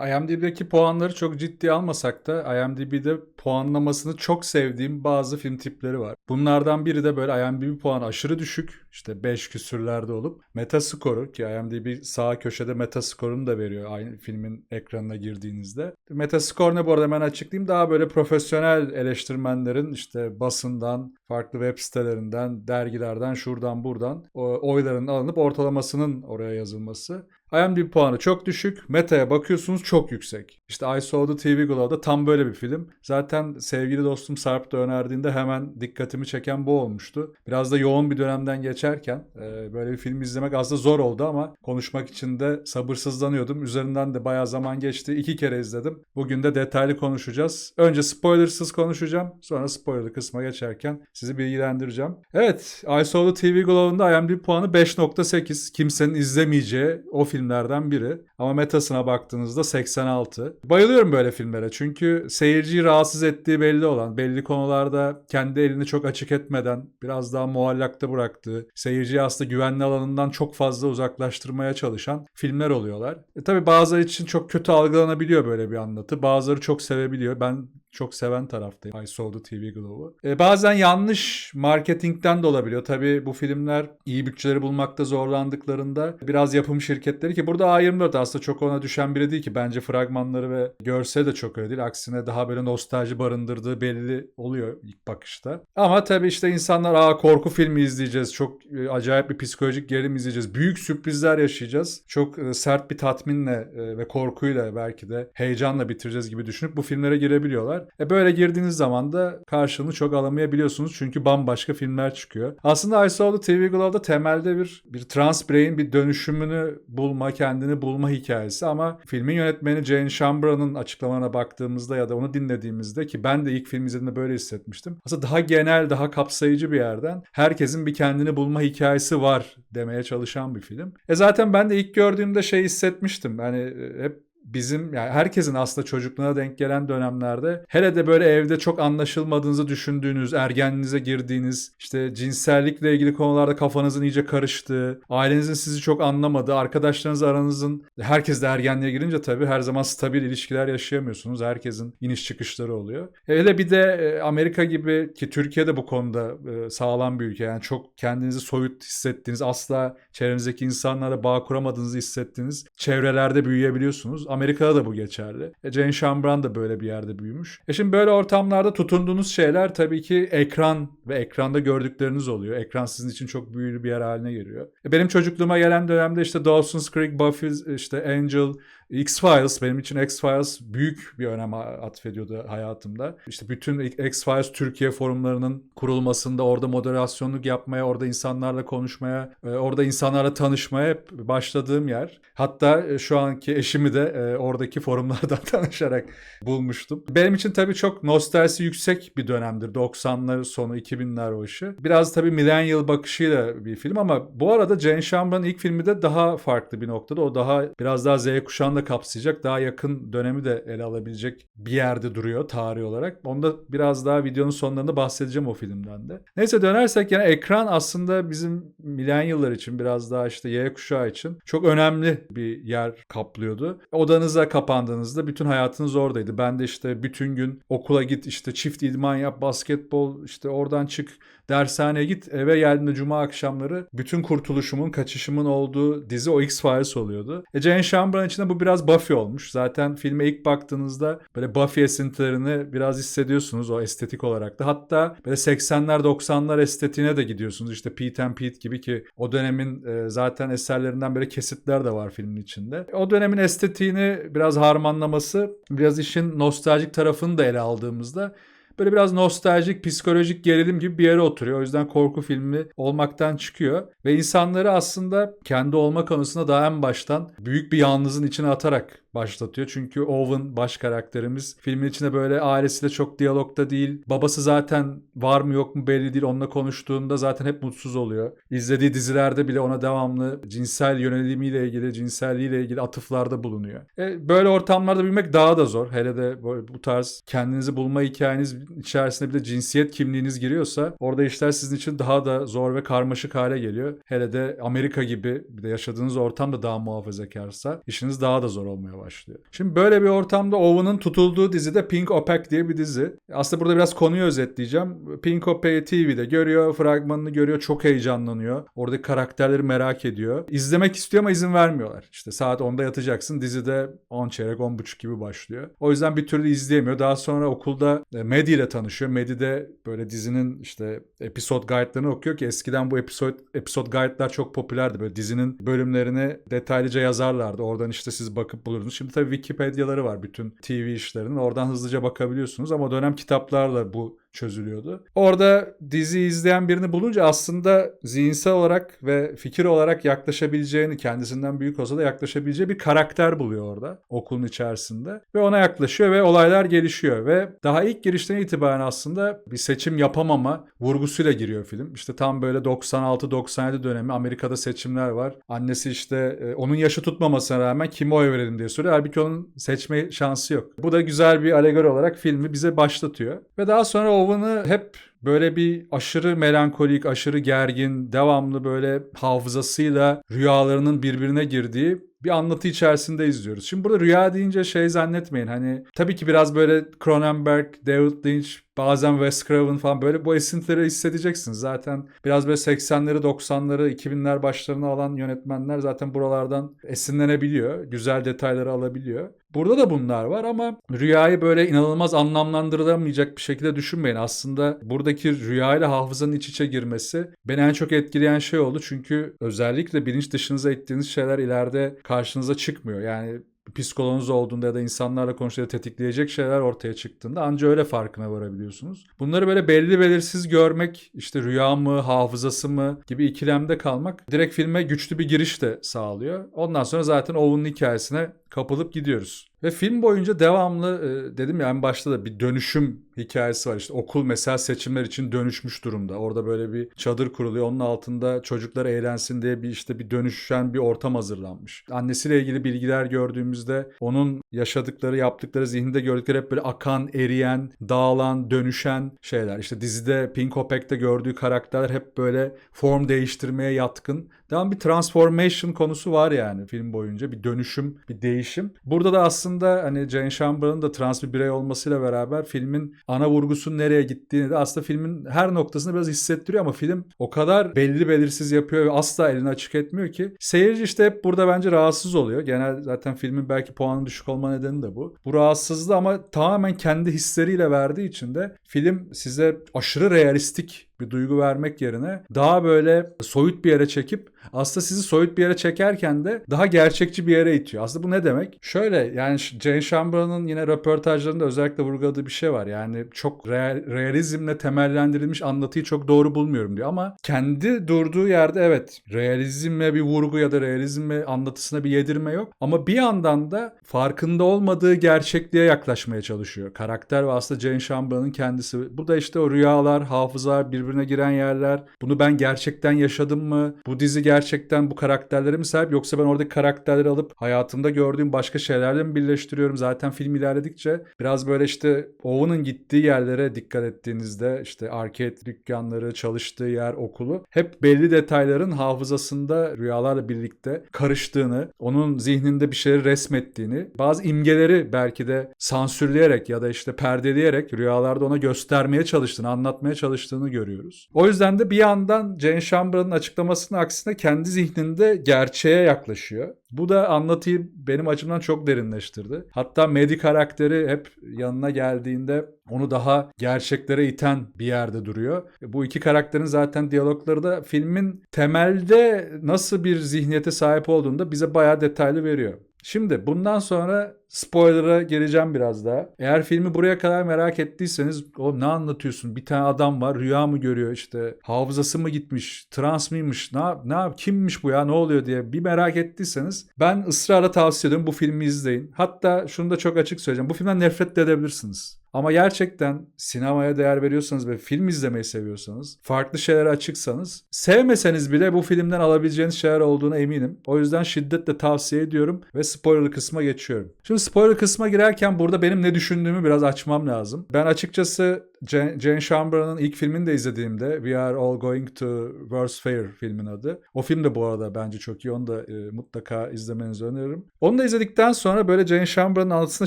IMDb'deki puanları çok ciddiye almasak da IMDb'de puanlamasını çok sevdiğim bazı film tipleri var. Bunlardan biri de böyle IMDb puanı aşırı düşük. İşte 5 küsürlerde olup Metaskoru ki IMDb sağ köşede Metaskorunu da veriyor aynı filmin ekranına girdiğinizde. Metaskor ne bu arada hemen açıklayayım. Daha böyle profesyonel eleştirmenlerin işte basından, farklı web sitelerinden, dergilerden, şuradan buradan oyların alınıp ortalamasının oraya yazılması. IMDb puanı çok düşük. Meta'ya bakıyorsunuz çok yüksek. İşte I Saw the TV Glow'da tam böyle bir film. Zaten sevgili dostum Sarp da önerdiğinde hemen dikkatimi çeken bu olmuştu. Biraz da yoğun bir dönemden geçerken e, böyle bir film izlemek aslında zor oldu ama konuşmak için de sabırsızlanıyordum. Üzerinden de bayağı zaman geçti. İki kere izledim. Bugün de detaylı konuşacağız. Önce spoilersız konuşacağım. Sonra spoiler kısma geçerken sizi bilgilendireceğim. Evet, I Saw the TV Glow'un IMDb puanı 5.8. Kimsenin izlemeyeceği o filmlerden biri. Ama metasına baktığınızda 86. Bayılıyorum böyle filmlere çünkü seyirciyi rahatsız ettiği belli olan, belli konularda kendi elini çok açık etmeden biraz daha muallakta bıraktığı, seyirciyi aslında güvenli alanından çok fazla uzaklaştırmaya çalışan filmler oluyorlar. E tabi bazıları için çok kötü algılanabiliyor böyle bir anlatı. Bazıları çok sevebiliyor. Ben çok seven taraftayım. I Saw the TV Glow'u. E, bazen yanlış marketingten de olabiliyor. Tabii bu filmler iyi bütçeleri bulmakta zorlandıklarında biraz yapım şirketleri ki burada A24 aslında çok ona düşen biri değil ki. Bence fragmanları ve görseli de çok öyle değil. Aksine daha böyle nostalji barındırdığı belli oluyor ilk bakışta. Ama tabii işte insanlar aa korku filmi izleyeceğiz. Çok e, acayip bir psikolojik gerilim izleyeceğiz. Büyük sürprizler yaşayacağız. Çok e, sert bir tatminle e, ve korkuyla belki de heyecanla bitireceğiz gibi düşünüp bu filmlere girebiliyorlar. E böyle girdiğiniz zaman da karşılığını çok alamayabiliyorsunuz çünkü bambaşka filmler çıkıyor. Aslında I Saw the TV Glow'da temelde bir bir trans bireyin bir dönüşümünü bulma, kendini bulma hikayesi ama filmin yönetmeni Jane Chamberlain'ın açıklamalarına baktığımızda ya da onu dinlediğimizde ki ben de ilk film izlediğimde böyle hissetmiştim. Aslında daha genel, daha kapsayıcı bir yerden herkesin bir kendini bulma hikayesi var demeye çalışan bir film. E zaten ben de ilk gördüğümde şey hissetmiştim. Hani hep bizim yani herkesin aslında çocukluğuna denk gelen dönemlerde hele de böyle evde çok anlaşılmadığınızı düşündüğünüz, ergenliğinize girdiğiniz, işte cinsellikle ilgili konularda kafanızın iyice karıştığı, ailenizin sizi çok anlamadığı, arkadaşlarınız aranızın herkes de ergenliğe girince tabii her zaman stabil ilişkiler yaşayamıyorsunuz. Herkesin iniş çıkışları oluyor. Hele bir de e, Amerika gibi ki Türkiye'de bu konuda e, sağlam bir ülke. Yani çok kendinizi soyut hissettiğiniz, asla çevrenizdeki insanlarla bağ kuramadığınızı hissettiğiniz çevrelerde büyüyebiliyorsunuz. Amerika'da da bu geçerli. E, Jane Chambran da böyle bir yerde büyümüş. E şimdi böyle ortamlarda tutunduğunuz şeyler tabii ki ekran ve ekranda gördükleriniz oluyor. Ekran sizin için çok büyülü bir yer haline geliyor. E benim çocukluğuma gelen dönemde işte Dawson's Creek, Buffy, işte Angel, X-Files benim için X-Files büyük bir önem atfediyordu hayatımda. İşte bütün X-Files Türkiye forumlarının kurulmasında orada moderasyonluk yapmaya, orada insanlarla konuşmaya, e, orada insanlarla tanışmaya hep başladığım yer. Hatta e, şu anki eşimi de e, oradaki forumlardan tanışarak bulmuştum. Benim için tabii çok nostaljisi yüksek bir dönemdir. 90'lar sonu 2000'ler o işi. Biraz tabii millennial bakışıyla bir film ama bu arada Jane Chambran'ın ilk filmi de daha farklı bir noktada. O daha biraz daha Z kuşağını da kapsayacak, daha yakın dönemi de ele alabilecek bir yerde duruyor tarih olarak. Onda biraz daha videonun sonlarında bahsedeceğim o filmden de. Neyse dönersek yani ekran aslında bizim millennial'lar için biraz daha işte Y kuşağı için çok önemli bir yer kaplıyordu. Odanıza kapandığınızda bütün hayatınız oradaydı. Ben de işte bütün gün okula git işte çift idman yap, basketbol işte oradan çık dershaneye git eve geldiğinde cuma akşamları bütün kurtuluşumun kaçışımın olduğu dizi o X-Files oluyordu. E Jane Chambran için de bu biraz Buffy olmuş. Zaten filme ilk baktığınızda böyle Buffy esintilerini biraz hissediyorsunuz o estetik olarak da. Hatta böyle 80'ler 90'lar estetiğine de gidiyorsunuz. İşte Pete and Pete gibi ki o dönemin e, zaten eserlerinden böyle kesitler de var filmin içinde. O dönemin estetiğini biraz harmanlaması, biraz işin nostaljik tarafını da ele aldığımızda böyle biraz nostaljik, psikolojik gerilim gibi bir yere oturuyor. O yüzden korku filmi olmaktan çıkıyor. Ve insanları aslında kendi olma konusunda daha en baştan büyük bir yalnızın içine atarak başlatıyor. Çünkü Owen baş karakterimiz filmin içinde böyle ailesiyle çok diyalogda değil. Babası zaten var mı yok mu belli değil. Onunla konuştuğunda zaten hep mutsuz oluyor. İzlediği dizilerde bile ona devamlı cinsel yönelimiyle ilgili, cinselliğiyle ilgili atıflarda bulunuyor. E, böyle ortamlarda büyümek daha da zor. Hele de bu tarz kendinizi bulma hikayeniz içerisinde bir de cinsiyet kimliğiniz giriyorsa orada işler sizin için daha da zor ve karmaşık hale geliyor. Hele de Amerika gibi bir de yaşadığınız ortam da daha muhafazakarsa işiniz daha da zor olmaya başlıyor başlıyor. Şimdi böyle bir ortamda Owen'ın tutulduğu dizi de Pink Opaque diye bir dizi. Aslında burada biraz konuyu özetleyeceğim. Pink Opaque'i TV'de görüyor, fragmanını görüyor, çok heyecanlanıyor. Oradaki karakterleri merak ediyor. İzlemek istiyor ama izin vermiyorlar. İşte saat 10'da yatacaksın. Dizide 10 çeyrek, 10 buçuk gibi başlıyor. O yüzden bir türlü izleyemiyor. Daha sonra okulda e, Maddie ile tanışıyor. Maddie de böyle dizinin işte episode guide'larını okuyor ki eskiden bu episode, episode guide'lar çok popülerdi. Böyle dizinin bölümlerini detaylıca yazarlardı. Oradan işte siz bakıp bulurdunuz. Şimdi tabii Wikipedia'ları var bütün TV işlerinin. Oradan hızlıca bakabiliyorsunuz ama dönem kitaplarla bu çözülüyordu. Orada dizi izleyen birini bulunca aslında zihinsel olarak ve fikir olarak yaklaşabileceğini, kendisinden büyük olsa da yaklaşabileceği bir karakter buluyor orada okulun içerisinde. Ve ona yaklaşıyor ve olaylar gelişiyor ve daha ilk girişten itibaren aslında bir seçim yapamama vurgusuyla giriyor film. İşte tam böyle 96-97 dönemi Amerika'da seçimler var. Annesi işte e, onun yaşı tutmamasına rağmen kime oy verelim diye soruyor. Halbuki onun seçme şansı yok. Bu da güzel bir alegori olarak filmi bize başlatıyor. Ve daha sonra Owen'ı hep böyle bir aşırı melankolik, aşırı gergin, devamlı böyle hafızasıyla rüyalarının birbirine girdiği bir anlatı içerisinde izliyoruz. Şimdi burada rüya deyince şey zannetmeyin hani tabii ki biraz böyle Cronenberg, David Lynch, bazen Wes Craven falan böyle bu esintileri hissedeceksiniz. Zaten biraz böyle 80'leri, 90'ları, 2000'ler başlarına alan yönetmenler zaten buralardan esinlenebiliyor. Güzel detayları alabiliyor. Burada da bunlar var ama rüyayı böyle inanılmaz anlamlandırılamayacak bir şekilde düşünmeyin. Aslında buradaki rüya ile hafızanın iç içe girmesi beni en çok etkileyen şey oldu. Çünkü özellikle bilinç dışınıza ettiğiniz şeyler ileride karşınıza çıkmıyor. Yani psikoloğunuz olduğunda ya da insanlarla konuştuğunda tetikleyecek şeyler ortaya çıktığında anca öyle farkına varabiliyorsunuz. Bunları böyle belli belirsiz görmek işte rüya mı hafızası mı gibi ikilemde kalmak direkt filme güçlü bir giriş de sağlıyor. Ondan sonra zaten Owen'ın hikayesine kapılıp gidiyoruz. Ve film boyunca devamlı e, dedim ya en başta da bir dönüşüm hikayesi var. İşte okul mesela seçimler için dönüşmüş durumda. Orada böyle bir çadır kuruluyor. Onun altında çocuklar eğlensin diye bir işte bir dönüşen bir ortam hazırlanmış. Annesiyle ilgili bilgiler gördüğümüzde onun yaşadıkları, yaptıkları, zihninde gördükleri hep böyle akan, eriyen, dağılan, dönüşen şeyler. İşte dizide Pink Opaque'de gördüğü karakterler hep böyle form değiştirmeye yatkın. Devam bir transformation konusu var yani film boyunca. Bir dönüşüm, bir değişim. Burada da aslında hani Jane Chamberlain'ın da trans bir birey olmasıyla beraber filmin ana vurgusunun nereye gittiğini de aslında filmin her noktasını biraz hissettiriyor ama film o kadar belli belirsiz yapıyor ve asla elini açık etmiyor ki seyirci işte hep burada bence rahatsız oluyor. Genel zaten filmin belki puanı düşük olma nedeni de bu. Bu rahatsızlığı ama tamamen kendi hisleriyle verdiği için de film size aşırı realistik bir duygu vermek yerine daha böyle soyut bir yere çekip aslında sizi soyut bir yere çekerken de daha gerçekçi bir yere itiyor. Aslında bu ne demek? Şöyle yani Jane Chamberlain'ın yine röportajlarında özellikle vurguladığı bir şey var. Yani çok real, realizmle temellendirilmiş anlatıyı çok doğru bulmuyorum diyor ama kendi durduğu yerde evet realizmle bir vurgu ya da realizmle anlatısına bir yedirme yok. Ama bir yandan da farkında olmadığı gerçekliğe yaklaşmaya çalışıyor. Karakter ve aslında Jane Chamberlain'ın kendisi. Bu da işte o rüyalar, hafızalar, birbirine giren yerler. Bunu ben gerçekten yaşadım mı? Bu dizi gerçekten bu karakterlere mi sahip yoksa ben oradaki karakterleri alıp hayatımda gördüğüm başka şeylerle mi birleştiriyorum? Zaten film ilerledikçe biraz böyle işte Owen'ın gittiği yerlere dikkat ettiğinizde işte arcade dükkanları, çalıştığı yer, okulu hep belli detayların hafızasında rüyalarla birlikte karıştığını, onun zihninde bir şeyleri resmettiğini, bazı imgeleri belki de sansürleyerek ya da işte perdeleyerek rüyalarda ona göstermeye çalıştığını, anlatmaya çalıştığını görüyoruz. O yüzden de bir yandan Jane Chamberlain'ın açıklamasının aksine kendi zihninde gerçeğe yaklaşıyor. Bu da anlatıyı benim açımdan çok derinleştirdi. Hatta Medi karakteri hep yanına geldiğinde onu daha gerçeklere iten bir yerde duruyor. Bu iki karakterin zaten diyalogları da filmin temelde nasıl bir zihniyete sahip olduğunu da bize bayağı detaylı veriyor. Şimdi bundan sonra spoiler'a geleceğim biraz daha. Eğer filmi buraya kadar merak ettiyseniz o ne anlatıyorsun? Bir tane adam var rüya mı görüyor işte hafızası mı gitmiş trans mıymış ne, ne kimmiş bu ya ne oluyor diye bir merak ettiyseniz ben ısrarla tavsiye ediyorum bu filmi izleyin. Hatta şunu da çok açık söyleyeceğim bu filmden nefret de edebilirsiniz. Ama gerçekten sinemaya değer veriyorsanız ve film izlemeyi seviyorsanız, farklı şeylere açıksanız, sevmeseniz bile bu filmden alabileceğiniz şeyler olduğuna eminim. O yüzden şiddetle tavsiye ediyorum ve spoiler kısma geçiyorum. Şimdi spoiler kısma girerken burada benim ne düşündüğümü biraz açmam lazım. Ben açıkçası Jane, Jane ilk filmini de izlediğimde We Are All Going to World's Fair filmin adı. O film de bu arada bence çok iyi. Onu da e, mutlaka izlemenizi öneririm. Onu da izledikten sonra böyle Jane Chamberlain'ın anlatısında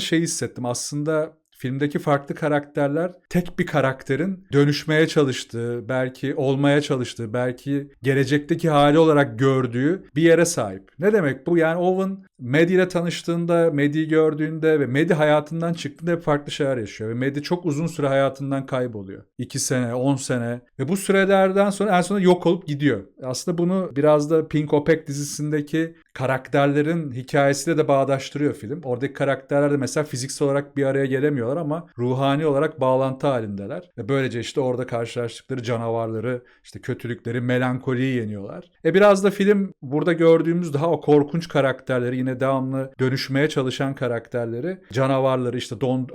şey hissettim. Aslında Filmdeki farklı karakterler tek bir karakterin dönüşmeye çalıştığı, belki olmaya çalıştığı, belki gelecekteki hali olarak gördüğü bir yere sahip. Ne demek bu? Yani Owen Maddie ile tanıştığında, Maddie'yi gördüğünde ve Maddie hayatından çıktığında hep farklı şeyler yaşıyor. Ve Maddie çok uzun süre hayatından kayboluyor. 2 sene, 10 sene ve bu sürelerden sonra en sonunda yok olup gidiyor. Aslında bunu biraz da Pink Opek dizisindeki karakterlerin hikayesiyle de bağdaştırıyor film. Oradaki karakterler de mesela fiziksel olarak bir araya gelemiyorlar ama ruhani olarak bağlantı halindeler. Ve böylece işte orada karşılaştıkları canavarları, işte kötülükleri, melankoliyi yeniyorlar. E biraz da film burada gördüğümüz daha o korkunç karakterleri yine devamlı dönüşmeye çalışan karakterleri, canavarları işte Don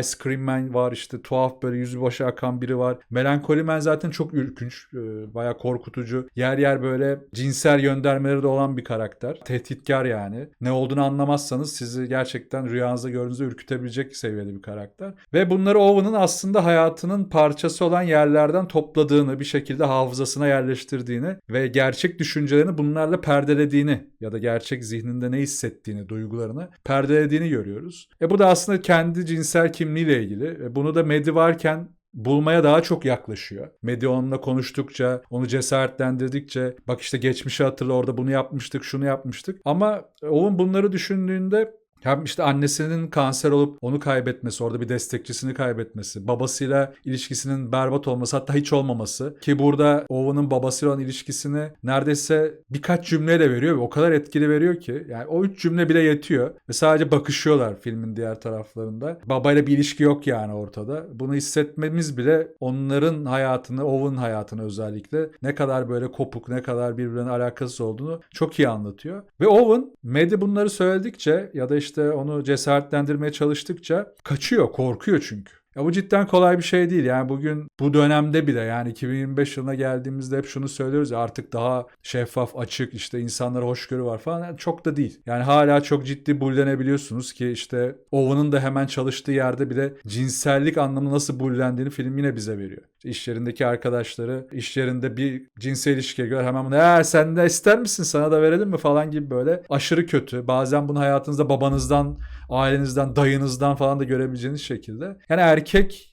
Ice Cream Man var işte tuhaf böyle yüzü başı akan biri var. Melankoli Man zaten çok ürkünç, bayağı korkutucu. Yer yer böyle cinsel göndermeleri de olan bir karakter tehditkar yani. Ne olduğunu anlamazsanız sizi gerçekten rüyanızda gördüğünüzde ürkütebilecek seviyede bir karakter. Ve bunları Owen'ın aslında hayatının parçası olan yerlerden topladığını, bir şekilde hafızasına yerleştirdiğini ve gerçek düşüncelerini bunlarla perdelediğini ya da gerçek zihninde ne hissettiğini, duygularını perdelediğini görüyoruz. E bu da aslında kendi cinsel kimliğiyle ilgili. E bunu da Medi varken bulmaya daha çok yaklaşıyor. Medya onunla konuştukça, onu cesaretlendirdikçe bak işte geçmişi hatırla orada bunu yapmıştık, şunu yapmıştık. Ama Owen bunları düşündüğünde hem işte annesinin kanser olup onu kaybetmesi, orada bir destekçisini kaybetmesi, babasıyla ilişkisinin berbat olması hatta hiç olmaması ki burada Owen'ın babasıyla olan ilişkisini neredeyse birkaç cümleyle veriyor ve o kadar etkili veriyor ki yani o üç cümle bile yetiyor ve sadece bakışıyorlar filmin diğer taraflarında. Babayla bir ilişki yok yani ortada. Bunu hissetmemiz bile onların hayatını, Owen hayatını özellikle ne kadar böyle kopuk, ne kadar birbirine alakasız olduğunu çok iyi anlatıyor. Ve Owen, Maddie bunları söyledikçe ya da işte işte onu cesaretlendirmeye çalıştıkça kaçıyor, korkuyor çünkü. Ya bu cidden kolay bir şey değil. Yani bugün bu dönemde bile yani 2025 yılına geldiğimizde hep şunu söylüyoruz ya artık daha şeffaf, açık işte insanlara hoşgörü var falan. Yani çok da değil. Yani hala çok ciddi bullenebiliyorsunuz ki işte Owen'ın da hemen çalıştığı yerde bile cinsellik anlamı nasıl bullendiğini film yine bize veriyor. İşte iş yerindeki arkadaşları iş yerinde bir cinsel ilişkiye göre hemen bunu sen de ister misin sana da verelim mi falan gibi böyle aşırı kötü. Bazen bunu hayatınızda babanızdan ailenizden, dayınızdan falan da görebileceğiniz şekilde. Yani erkek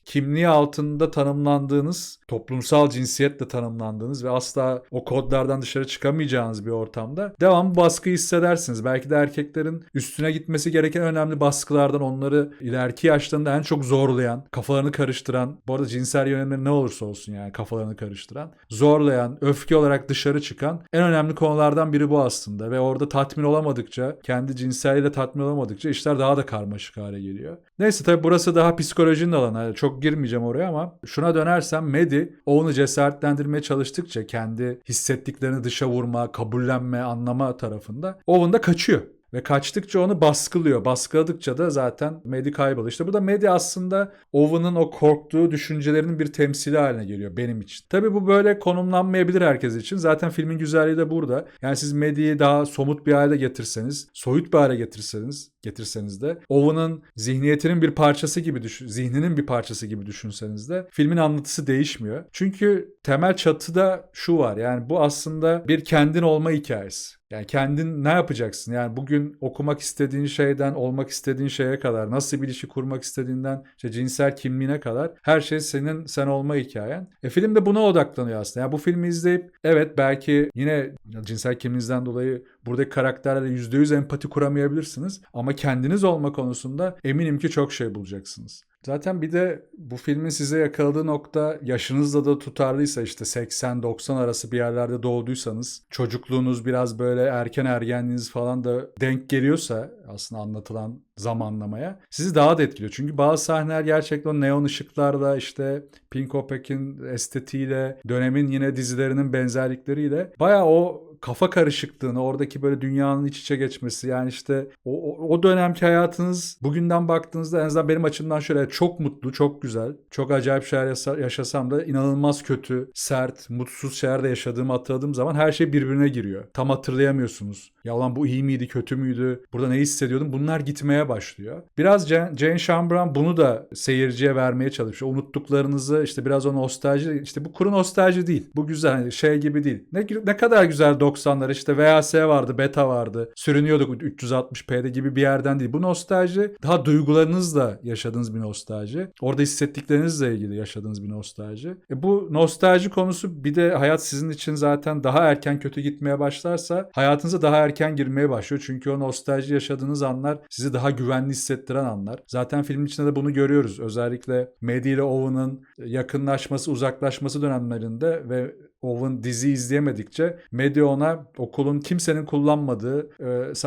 kimliği altında tanımlandığınız, toplumsal cinsiyetle tanımlandığınız ve asla o kodlardan dışarı çıkamayacağınız bir ortamda devam baskı hissedersiniz. Belki de erkeklerin üstüne gitmesi gereken önemli baskılardan onları ileriki yaşlarında en çok zorlayan, kafalarını karıştıran, bu arada cinsel yönelimleri ne olursa olsun yani kafalarını karıştıran, zorlayan, öfke olarak dışarı çıkan en önemli konulardan biri bu aslında ve orada tatmin olamadıkça, kendi cinselliğiyle tatmin olamadıkça işler daha da karmaşık hale geliyor. Neyse tabi burası daha psikolojinin alanı. Çok girmeyeceğim oraya ama şuna dönersem Medi onu cesaretlendirmeye çalıştıkça kendi hissettiklerini dışa vurma, kabullenme, anlama tarafında Owen da kaçıyor. Ve kaçtıkça onu baskılıyor. Baskıladıkça da zaten Medi kayboluyor. İşte bu da Medi aslında Owen'ın o korktuğu düşüncelerinin bir temsili haline geliyor benim için. Tabi bu böyle konumlanmayabilir herkes için. Zaten filmin güzelliği de burada. Yani siz Medi'yi daha somut bir hale getirseniz, soyut bir hale getirseniz, getirseniz de Owen'ın zihniyetinin bir parçası gibi düşün, zihninin bir parçası gibi düşünseniz de filmin anlatısı değişmiyor. Çünkü temel çatıda şu var. Yani bu aslında bir kendin olma hikayesi. Yani kendin ne yapacaksın? Yani bugün okumak istediğin şeyden olmak istediğin şeye kadar, nasıl bir ilişki kurmak istediğinden işte cinsel kimliğine kadar her şey senin sen olma hikayen. E film de buna odaklanıyor aslında. Yani bu filmi izleyip evet belki yine cinsel kimliğinizden dolayı buradaki karakterlerle %100 empati kuramayabilirsiniz ama kendiniz olma konusunda eminim ki çok şey bulacaksınız. Zaten bir de bu filmin size yakaladığı nokta yaşınızla da tutarlıysa işte 80-90 arası bir yerlerde doğduysanız çocukluğunuz biraz böyle erken ergenliğiniz falan da denk geliyorsa aslında anlatılan zamanlamaya sizi daha da etkiliyor. Çünkü bazı sahneler gerçekten neon ışıklarla işte Pink Opek'in estetiğiyle dönemin yine dizilerinin benzerlikleriyle baya o kafa karışıklığını, oradaki böyle dünyanın iç içe geçmesi yani işte o, o, dönemki hayatınız bugünden baktığınızda en azından benim açımdan şöyle çok mutlu, çok güzel, çok acayip şeyler yaşasam da inanılmaz kötü, sert, mutsuz şeyler yaşadığımı hatırladığım zaman her şey birbirine giriyor. Tam hatırlayamıyorsunuz. Ya ulan bu iyi miydi, kötü müydü? Burada ne hissediyordum? Bunlar gitmeye başlıyor. Biraz Jane, Jane Chambran bunu da seyirciye vermeye çalışıyor. Unuttuklarınızı işte biraz o nostalji, işte bu kuru nostalji değil. Bu güzel hani şey gibi değil. Ne, ne kadar güzel 90'lar işte VHS vardı, beta vardı. Sürünüyorduk 360p'de gibi bir yerden değil. Bu nostalji daha duygularınızla yaşadığınız bir nostalji. Orada hissettiklerinizle ilgili yaşadığınız bir nostalji. E bu nostalji konusu bir de hayat sizin için zaten daha erken kötü gitmeye başlarsa hayatınıza daha erken girmeye başlıyor. Çünkü o nostalji yaşadığınız anlar sizi daha güvenli hissettiren anlar. Zaten filmin içinde de bunu görüyoruz. Özellikle Maddie ile Owen'ın yakınlaşması, uzaklaşması dönemlerinde ve Owen dizi izleyemedikçe Maddie ona okulun kimsenin kullanmadığı, e,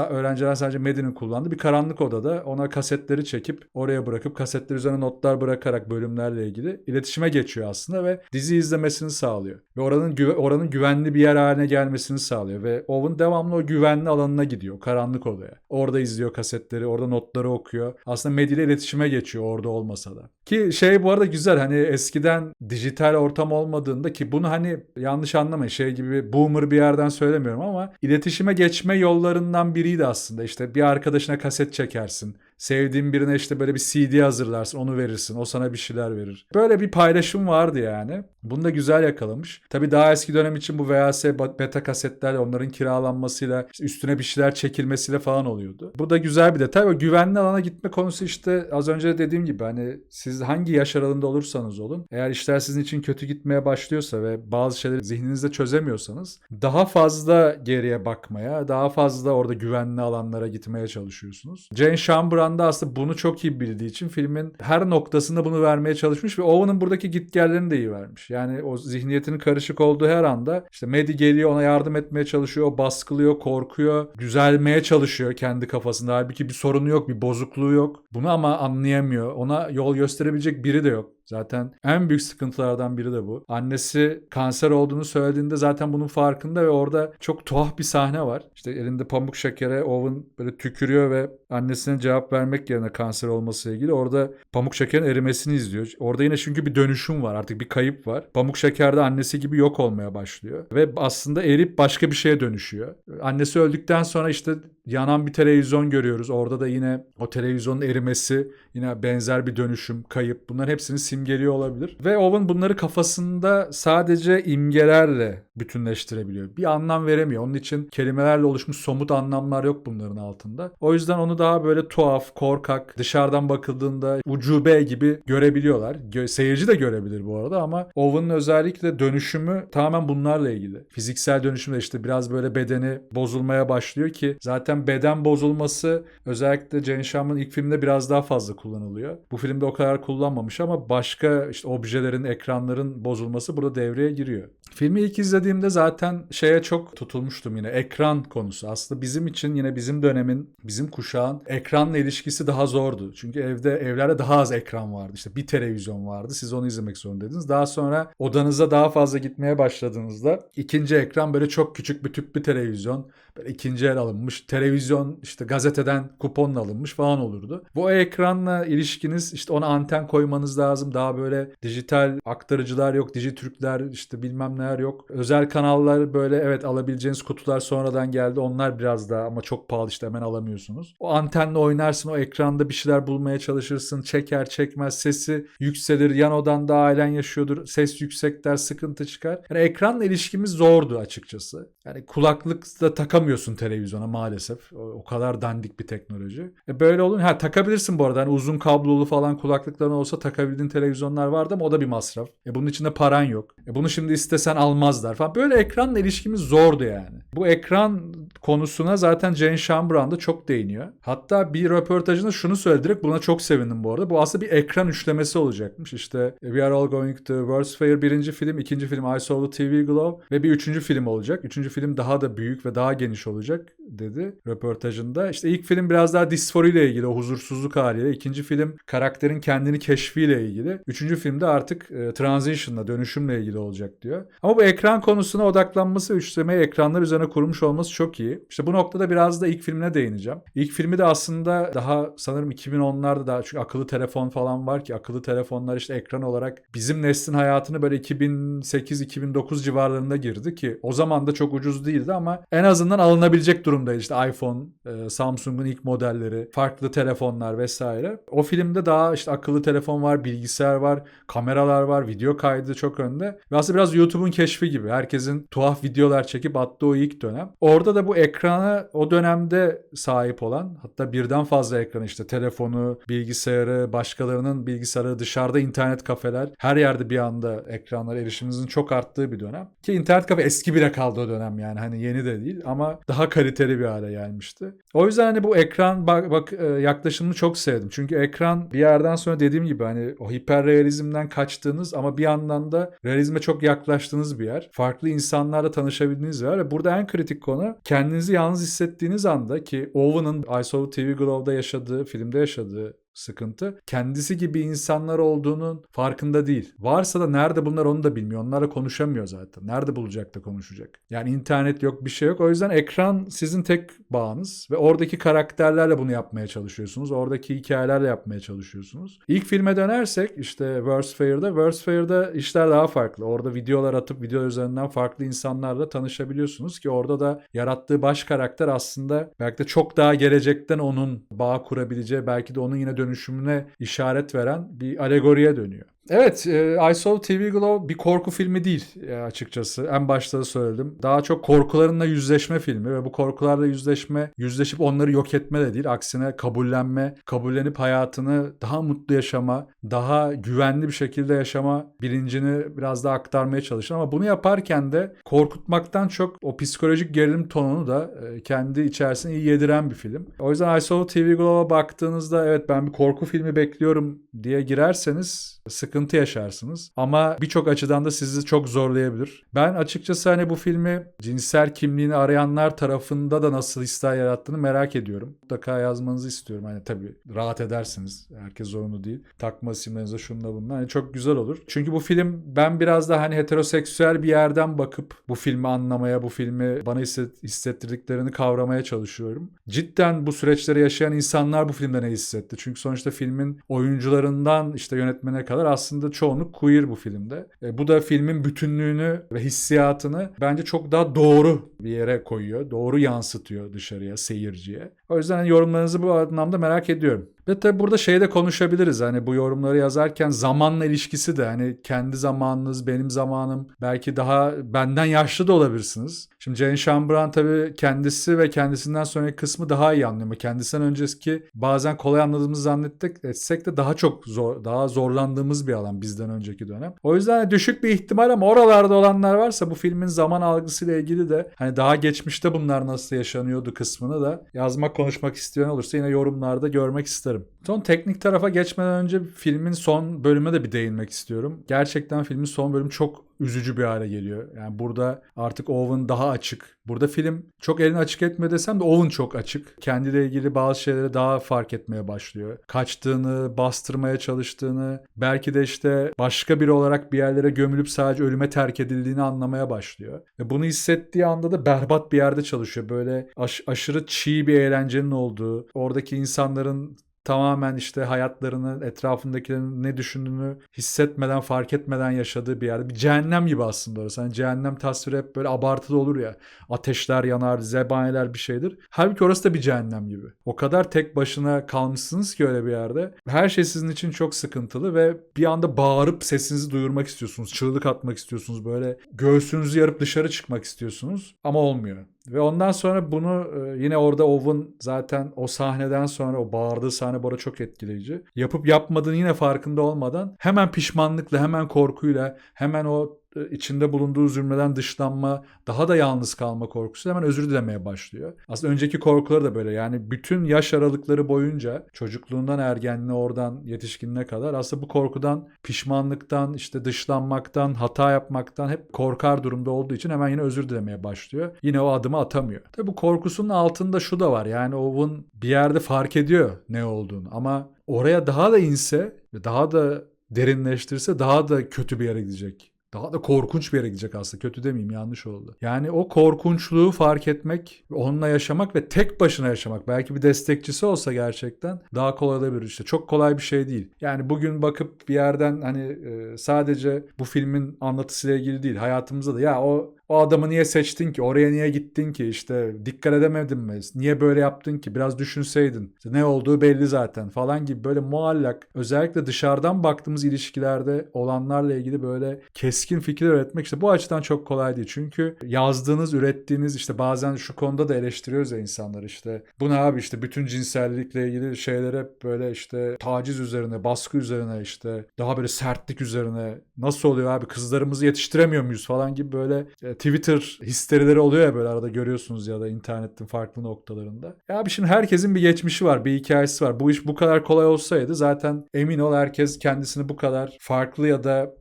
öğrenciler sadece Maddie'nin kullandığı bir karanlık odada ona kasetleri çekip oraya bırakıp kasetler üzerine notlar bırakarak bölümlerle ilgili iletişime geçiyor aslında ve dizi izlemesini sağlıyor. Ve oranın güve- oranın güvenli bir yer haline gelmesini sağlıyor ve Owen devamlı o güvenli alanına gidiyor, karanlık odaya. Orada izliyor kasetleri, orada notları okuyor. Aslında Maddie ile iletişime geçiyor orada olmasa da. Ki şey bu arada güzel hani eskiden dijital ortam olmadığında ki bunu hani yanlış anlamayın şey gibi boomer bir yerden söylemiyorum ama iletişime geçme yollarından biriydi aslında. İşte bir arkadaşına kaset çekersin. Sevdiğin birine işte böyle bir CD hazırlarsın onu verirsin. O sana bir şeyler verir. Böyle bir paylaşım vardı yani. Bunu da güzel yakalamış. Tabii daha eski dönem için bu VHS beta kasetlerle onların kiralanmasıyla işte üstüne bir şeyler çekilmesiyle falan oluyordu. Bu da güzel bir detay. O güvenli alana gitme konusu işte az önce dediğim gibi hani siz hangi yaş aralığında olursanız olun eğer işler sizin için kötü gitmeye başlıyorsa ve bazı şeyleri zihninizde çözemiyorsanız daha fazla geriye bakmaya, daha fazla orada güvenli alanlara gitmeye çalışıyorsunuz. Jane Chambran da aslında bunu çok iyi bildiği için filmin her noktasında bunu vermeye çalışmış ve Owen'ın buradaki gitgellerini de iyi vermiş. Yani o zihniyetinin karışık olduğu her anda işte Maddie geliyor ona yardım etmeye çalışıyor, baskılıyor, korkuyor, düzelmeye çalışıyor kendi kafasında. Halbuki bir sorunu yok, bir bozukluğu yok. Bunu ama anlayamıyor. Ona yol gösterebilecek biri de yok. Zaten en büyük sıkıntılardan biri de bu. Annesi kanser olduğunu söylediğinde zaten bunun farkında ve orada çok tuhaf bir sahne var. İşte elinde pamuk şekere Owen böyle tükürüyor ve annesine cevap vermek yerine kanser olmasıyla ilgili orada pamuk şekerin erimesini izliyor. Orada yine çünkü bir dönüşüm var artık bir kayıp var. Pamuk şeker de annesi gibi yok olmaya başlıyor. Ve aslında erip başka bir şeye dönüşüyor. Annesi öldükten sonra işte yanan bir televizyon görüyoruz. Orada da yine o televizyonun erimesi, yine benzer bir dönüşüm, kayıp. Bunların hepsini simgeliyor olabilir. Ve Owen bunları kafasında sadece imgelerle bütünleştirebiliyor. Bir anlam veremiyor. Onun için kelimelerle oluşmuş somut anlamlar yok bunların altında. O yüzden onu daha böyle tuhaf, korkak, dışarıdan bakıldığında ucube gibi görebiliyorlar. Gö- seyirci de görebilir bu arada ama Owen'ın özellikle dönüşümü tamamen bunlarla ilgili. Fiziksel dönüşümde işte biraz böyle bedeni bozulmaya başlıyor ki zaten beden bozulması özellikle Jane Sham'ın ilk filmde biraz daha fazla kullanılıyor. Bu filmde o kadar kullanmamış ama başka işte objelerin, ekranların bozulması burada devreye giriyor. Filmi ilk izlediğimde zaten şeye çok tutulmuştum yine ekran konusu. Aslında bizim için yine bizim dönemin, bizim kuşağın ekranla ilişkisi daha zordu. Çünkü evde evlerde daha az ekran vardı. İşte bir televizyon vardı. Siz onu izlemek zorundaydınız. Daha sonra odanıza daha fazla gitmeye başladığınızda ikinci ekran böyle çok küçük bir tüplü televizyon. Böyle ikinci el alınmış. Televizyon işte gazeteden kuponla alınmış falan olurdu. Bu ekranla ilişkiniz işte ona anten koymanız lazım. Daha böyle dijital aktarıcılar yok. Dijitürkler işte bilmem neler yok. Özel kanallar böyle evet alabileceğiniz kutular sonradan geldi. Onlar biraz daha ama çok pahalı işte hemen alamıyorsunuz. O antenle oynarsın o ekranda bir şeyler bulmaya çalışırsın. Çeker çekmez sesi yükselir. Yan odanda ailen yaşıyordur. Ses yüksek der sıkıntı çıkar. Yani ekranla ilişkimiz zordu açıkçası. Yani kulaklık da takamıyorsun televizyona maalesef. O, o kadar dandik bir teknoloji. E böyle olun. Ha takabilirsin bu arada. Hani uzun kablolu falan kulaklıkların olsa takabildiğin televizyonlar vardı ama o da bir masraf. E bunun içinde paran yok. E bunu şimdi istesen almazlar falan. Böyle ekranla ilişkimiz zordu yani. Bu ekran konusuna zaten Jane Chambran da çok değiniyor. Hatta bir röportajında şunu söyledi direkt buna çok sevindim bu arada. Bu aslında bir ekran üçlemesi olacakmış. İşte We Are All Going to World's Fair birinci film, ikinci film I Saw the TV Glow ve bir üçüncü film olacak. Üçüncü film daha da büyük ve daha geniş olacak. Dedi röportajında. İşte ilk film biraz daha disforiyle ilgili o huzursuzluk haliyle. İkinci film karakterin kendini keşfiyle ilgili. Üçüncü filmde artık e, transition'la dönüşümle ilgili olacak diyor. Ama bu ekran konusuna odaklanması üçlemeyi ekranlar üzerine kurmuş olması çok iyi. İşte bu noktada biraz da ilk filmine değineceğim. İlk filmi de aslında daha sanırım 2010'larda daha çünkü akıllı telefon falan var ki akıllı telefonlar işte ekran olarak bizim neslin hayatını böyle 2008-2009 civarlarında girdi ki o zaman da çok ucuz değildi ama en azından alınabilecek durumdaydı. İşte iPhone, e, Samsung'un ilk modelleri, farklı telefonlar vesaire. O filmde daha işte akıllı telefon var, bilgisayar var, kameralar var, video kaydı çok önde. Ve aslında biraz YouTube'un keşfi gibi. Herkesin tuhaf videolar çekip attığı o ilk dönem. Orada da bu ekrana o dönemde sahip olan hatta birden fazla ekran işte telefonu, bilgisayarı, başkalarının bilgisayarı, dışarıda internet kafeler her yerde bir anda ekranlara erişimimizin çok arttığı bir dönem. Ki internet kafe eski bile kaldı o dönem yani hani yeni de değil ama daha kaliteli bir hale gelmişti. O yüzden hani bu ekran bak, bak e, yaklaşımını çok sevdim. Çünkü ekran bir yerden sonra dediğim gibi hani o hiperrealizmden kaçtığınız ama bir yandan da realizme çok yaklaştığınız bir yer. Farklı insanlarla tanışabildiğiniz yer. Ve burada en kritik konu kendinizi yalnız hissettiğiniz anda ki Owen'ın I Saw TV Glow'da yaşadığı, filmde yaşadığı sıkıntı. Kendisi gibi insanlar olduğunun farkında değil. Varsa da nerede bunlar onu da bilmiyor. Onlarla konuşamıyor zaten. Nerede bulacak da konuşacak. Yani internet yok bir şey yok. O yüzden ekran sizin tek bağınız ve oradaki karakterlerle bunu yapmaya çalışıyorsunuz. Oradaki hikayelerle yapmaya çalışıyorsunuz. İlk filme dönersek işte Worst Fair'da Worst Fair'da işler daha farklı. Orada videolar atıp video üzerinden farklı insanlarla tanışabiliyorsunuz ki orada da yarattığı baş karakter aslında belki de çok daha gelecekten onun bağ kurabileceği belki de onun yine dönüşümüne işaret veren bir alegoriye dönüyor. Evet, e, I Saw TV Glow bir korku filmi değil e, açıkçası. En başta da söyledim. Daha çok korkularınla yüzleşme filmi ve bu korkularla yüzleşme, yüzleşip onları yok etme de değil. Aksine kabullenme, kabullenip hayatını daha mutlu yaşama, daha güvenli bir şekilde yaşama bilincini biraz daha aktarmaya çalışır. Ama bunu yaparken de korkutmaktan çok o psikolojik gerilim tonunu da e, kendi içerisine iyi yediren bir film. O yüzden I Saw TV Glow'a baktığınızda evet ben bir korku filmi bekliyorum diye girerseniz sıkıntı yaşarsınız. Ama birçok açıdan da sizi çok zorlayabilir. Ben açıkçası hani bu filmi cinsel kimliğini arayanlar tarafında da nasıl hisler yarattığını merak ediyorum. Mutlaka yazmanızı istiyorum. Hani tabii rahat edersiniz. Herkes zorunlu değil. Takma isimlerinize şunla bununla. Hani çok güzel olur. Çünkü bu film ben biraz da hani heteroseksüel bir yerden bakıp bu filmi anlamaya, bu filmi bana hissettirdiklerini kavramaya çalışıyorum. Cidden bu süreçleri yaşayan insanlar bu filmde ne hissetti? Çünkü sonuçta filmin oyuncularından işte yönetmene kadar aslında çoğunluk queer bu filmde. E, bu da filmin bütünlüğünü ve hissiyatını bence çok daha doğru bir yere koyuyor. Doğru yansıtıyor dışarıya, seyirciye. O yüzden hani yorumlarınızı bu anlamda merak ediyorum. Ve tabi burada şey de konuşabiliriz hani bu yorumları yazarken zamanla ilişkisi de hani kendi zamanınız benim zamanım belki daha benden yaşlı da olabilirsiniz. Şimdi Jane Chambran tabi kendisi ve kendisinden sonraki kısmı daha iyi anlıyor kendisinden önceki bazen kolay anladığımızı zannettik etsek de daha çok zor daha zorlandığımız bir alan bizden önceki dönem. O yüzden hani düşük bir ihtimal ama oralarda olanlar varsa bu filmin zaman algısıyla ilgili de hani daha geçmişte bunlar nasıl yaşanıyordu kısmını da yazmak konuşmak isteyen olursa yine yorumlarda görmek isterim isterim. Son teknik tarafa geçmeden önce filmin son bölüme de bir değinmek istiyorum. Gerçekten filmin son bölümü çok üzücü bir hale geliyor. Yani burada artık Owen daha açık. Burada film çok elini açık etme desem de Owen çok açık. Kendiyle ilgili bazı şeyleri daha fark etmeye başlıyor. Kaçtığını, bastırmaya çalıştığını, belki de işte başka biri olarak bir yerlere gömülüp sadece ölüme terk edildiğini anlamaya başlıyor. Ve bunu hissettiği anda da berbat bir yerde çalışıyor. Böyle aş- aşırı çiğ bir eğlencenin olduğu, oradaki insanların tamamen işte hayatlarını, etrafındakilerin ne düşündüğünü hissetmeden, fark etmeden yaşadığı bir yerde. Bir cehennem gibi aslında orası. Hani cehennem tasviri hep böyle abartılı olur ya. Ateşler yanar, zebaniler bir şeydir. Halbuki orası da bir cehennem gibi. O kadar tek başına kalmışsınız ki öyle bir yerde. Her şey sizin için çok sıkıntılı ve bir anda bağırıp sesinizi duyurmak istiyorsunuz. Çığlık atmak istiyorsunuz. Böyle göğsünüzü yarıp dışarı çıkmak istiyorsunuz. Ama olmuyor. Ve ondan sonra bunu e, yine orada Owen zaten o sahneden sonra o bağırdığı sahne bu çok etkileyici. Yapıp yapmadığını yine farkında olmadan hemen pişmanlıkla, hemen korkuyla, hemen o içinde bulunduğu zümreden dışlanma, daha da yalnız kalma korkusu hemen özür dilemeye başlıyor. Aslında önceki korkuları da böyle yani bütün yaş aralıkları boyunca çocukluğundan ergenliğine oradan yetişkinliğine kadar aslında bu korkudan, pişmanlıktan, işte dışlanmaktan, hata yapmaktan hep korkar durumda olduğu için hemen yine özür dilemeye başlıyor. Yine o adımı atamıyor. Tabi bu korkusunun altında şu da var yani Owen bir yerde fark ediyor ne olduğunu ama oraya daha da inse ve daha da derinleştirse daha da kötü bir yere gidecek. Daha da korkunç bir yere gidecek aslında. Kötü demeyeyim yanlış oldu. Yani o korkunçluğu fark etmek, onunla yaşamak ve tek başına yaşamak. Belki bir destekçisi olsa gerçekten daha kolay olabilir. İşte çok kolay bir şey değil. Yani bugün bakıp bir yerden hani e, sadece bu filmin anlatısıyla ilgili değil. Hayatımızda da ya o o adamı niye seçtin ki? Oraya niye gittin ki? İşte dikkat edemedin mi? Niye böyle yaptın ki? Biraz düşünseydin. İşte ne olduğu belli zaten falan gibi böyle muallak özellikle dışarıdan baktığımız ilişkilerde olanlarla ilgili böyle keskin fikir üretmek işte bu açıdan çok kolay değil. Çünkü yazdığınız, ürettiğiniz işte bazen şu konuda da eleştiriyoruz ya insanlar işte. Bu ne abi işte bütün cinsellikle ilgili şeyler hep böyle işte taciz üzerine, baskı üzerine işte daha böyle sertlik üzerine nasıl oluyor abi kızlarımızı yetiştiremiyor muyuz falan gibi böyle e, Twitter histerileri oluyor ya böyle arada görüyorsunuz ya da internetin farklı noktalarında. Ya abi şimdi herkesin bir geçmişi var, bir hikayesi var. Bu iş bu kadar kolay olsaydı zaten emin ol herkes kendisini bu kadar farklı ya da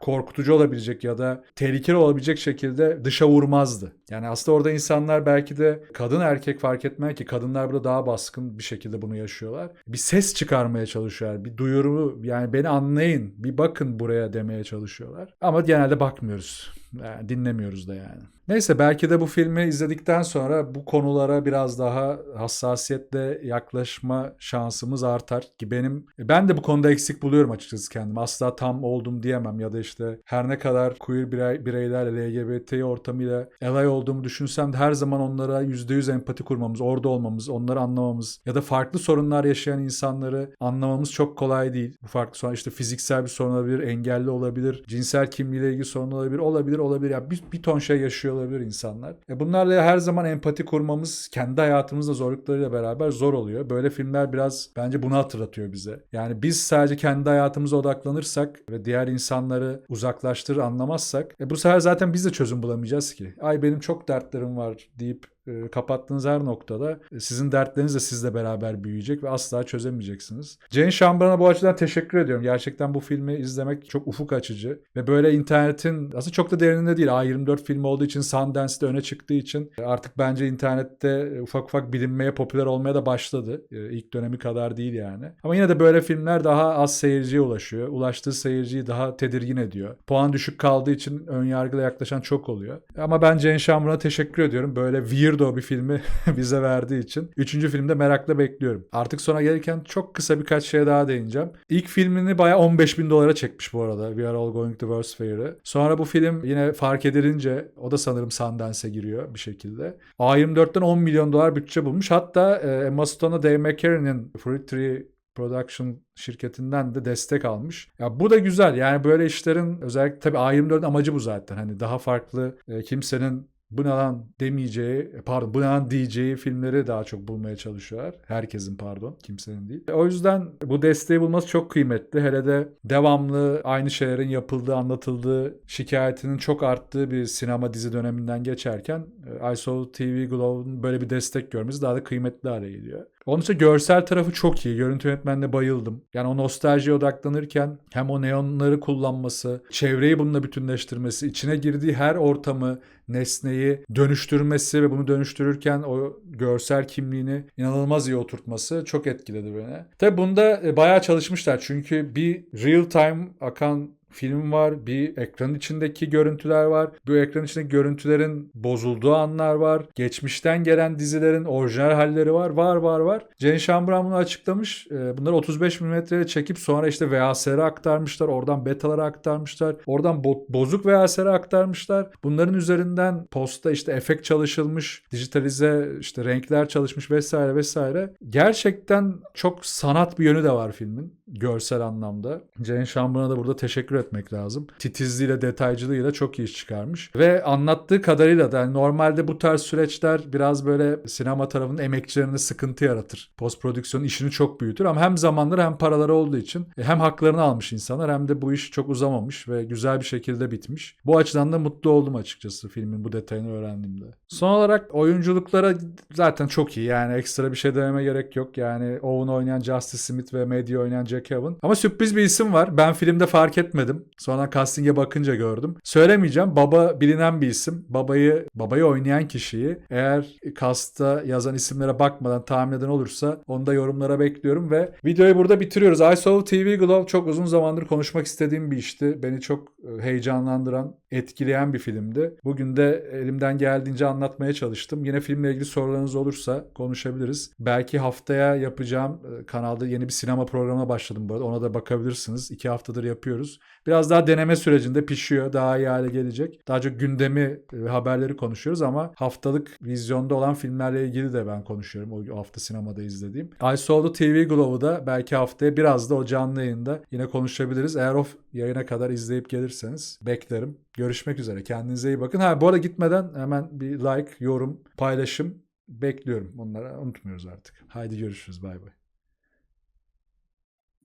korkutucu olabilecek ya da tehlikeli olabilecek şekilde dışa vurmazdı. Yani aslında orada insanlar belki de kadın erkek fark etmez ki kadınlar burada daha baskın bir şekilde bunu yaşıyorlar. Bir ses çıkarmaya çalışıyorlar. Bir duyuru yani beni anlayın bir bakın buraya demeye çalışıyorlar. Ama genelde bakmıyoruz. Yani dinlemiyoruz da yani. Neyse belki de bu filmi izledikten sonra bu konulara biraz daha hassasiyetle yaklaşma şansımız artar ki benim ben de bu konuda eksik buluyorum açıkçası kendimi. Asla tam oldum diyemem ya da işte her ne kadar queer birey, bireylerle LGBT ortamıyla alay olduğumu düşünsem de her zaman onlara %100 empati kurmamız, orada olmamız, onları anlamamız ya da farklı sorunlar yaşayan insanları anlamamız çok kolay değil. Bu farklı sorun işte fiziksel bir sorun olabilir, engelli olabilir, cinsel kimliğiyle ilgili sorun olabilir, olabilir, olabilir. Ya yani bir, bir ton şey yaşıyor olabilir insanlar. E bunlarla her zaman empati kurmamız kendi hayatımızda zorluklarıyla beraber zor oluyor. Böyle filmler biraz bence bunu hatırlatıyor bize. Yani biz sadece kendi hayatımıza odaklanırsak ve diğer insanları uzaklaştırır anlamazsak e bu sefer zaten biz de çözüm bulamayacağız ki. Ay benim çok dertlerim var deyip kapattığınız her noktada e, sizin dertleriniz de sizle beraber büyüyecek ve asla çözemeyeceksiniz. Jane Chambran'a bu açıdan teşekkür ediyorum. Gerçekten bu filmi izlemek çok ufuk açıcı ve böyle internetin aslında çok da derininde değil. A24 filmi olduğu için Sundance'de öne çıktığı için e, artık bence internette ufak ufak bilinmeye, popüler olmaya da başladı. İlk dönemi kadar değil yani. Ama yine de böyle filmler daha az seyirciye ulaşıyor. Ulaştığı seyirciyi daha tedirgin ediyor. Puan düşük kaldığı için ön yargıyla yaklaşan çok oluyor. Ama ben Jane Chambran'a teşekkür ediyorum. Böyle weird Weirdo bir filmi bize verdiği için. Üçüncü filmde merakla bekliyorum. Artık sona gelirken çok kısa birkaç şeye daha değineceğim. İlk filmini bayağı 15 bin dolara çekmiş bu arada. We Are All Going to World's Fair'ı. Sonra bu film yine fark edilince o da sanırım Sundance'e giriyor bir şekilde. A24'ten 10 milyon dolar bütçe bulmuş. Hatta e, Emma Stone'a Dave McCarran'ın Fruit Tree Production şirketinden de destek almış. Ya bu da güzel. Yani böyle işlerin özellikle tabii A24'ün amacı bu zaten. Hani daha farklı e, kimsenin bu demeyeceği, pardon bu diyeceği filmleri daha çok bulmaya çalışıyorlar. Herkesin pardon, kimsenin değil. O yüzden bu desteği bulması çok kıymetli. Hele de devamlı aynı şeylerin yapıldığı, anlatıldığı, şikayetinin çok arttığı bir sinema dizi döneminden geçerken e, ISO TV Globe'un böyle bir destek görmesi daha da kıymetli hale geliyor. Onun için görsel tarafı çok iyi. Görüntü yönetmenine bayıldım. Yani o nostaljiye odaklanırken hem o neonları kullanması, çevreyi bununla bütünleştirmesi, içine girdiği her ortamı, nesneyi dönüştürmesi ve bunu dönüştürürken o görsel kimliğini inanılmaz iyi oturtması çok etkiledi beni. Tabi bunda e, bayağı çalışmışlar çünkü bir real time akan film var. Bir ekran içindeki görüntüler var. Bu ekran içindeki görüntülerin bozulduğu anlar var. Geçmişten gelen dizilerin orijinal halleri var. Var var var. Jane Chambran bunu açıklamış. Ee, bunları 35 mm'ye çekip sonra işte VHS'e aktarmışlar. Oradan betalara aktarmışlar. Oradan bo- bozuk VHS'e aktarmışlar. Bunların üzerinden posta işte efekt çalışılmış. Dijitalize işte renkler çalışmış vesaire vesaire. Gerçekten çok sanat bir yönü de var filmin. Görsel anlamda. Jane Chambran'a da burada teşekkür et etmek lazım. Titizliğiyle, detaycılığıyla çok iyi iş çıkarmış. Ve anlattığı kadarıyla da yani normalde bu tarz süreçler biraz böyle sinema tarafının emekçilerine sıkıntı yaratır. Post prodüksiyon işini çok büyütür ama hem zamanları hem paraları olduğu için e, hem haklarını almış insanlar hem de bu iş çok uzamamış ve güzel bir şekilde bitmiş. Bu açıdan da mutlu oldum açıkçası filmin bu detayını öğrendiğimde. Son olarak oyunculuklara zaten çok iyi. Yani ekstra bir şey dememe gerek yok. Yani Owen oynayan Justice Smith ve Maddie oynayan Jack Evan. Ama sürpriz bir isim var. Ben filmde fark etmedim. Sonra casting'e bakınca gördüm. Söylemeyeceğim. Baba bilinen bir isim. Babayı babayı oynayan kişiyi eğer cast'ta yazan isimlere bakmadan tahmin eden olursa onu da yorumlara bekliyorum ve videoyu burada bitiriyoruz. I Saw TV Glow çok uzun zamandır konuşmak istediğim bir işti. Beni çok e, heyecanlandıran, etkileyen bir filmdi. Bugün de elimden geldiğince anlatmaya çalıştım. Yine filmle ilgili sorularınız olursa konuşabiliriz. Belki haftaya yapacağım e, kanalda yeni bir sinema programına başladım bu arada. Ona da bakabilirsiniz. İki haftadır yapıyoruz. Biraz daha deneme sürecinde pişiyor. Daha iyi hale gelecek. Daha çok gündemi ve haberleri konuşuyoruz ama haftalık vizyonda olan filmlerle ilgili de ben konuşuyorum. O hafta sinemada izlediğim. I Saw the TV Glow'u da belki haftaya biraz da o canlı yayında yine konuşabiliriz. Eğer o yayına kadar izleyip gelirseniz beklerim. Görüşmek üzere. Kendinize iyi bakın. Ha bu arada gitmeden hemen bir like, yorum, paylaşım bekliyorum. Onları unutmuyoruz artık. Haydi görüşürüz. Bay bay.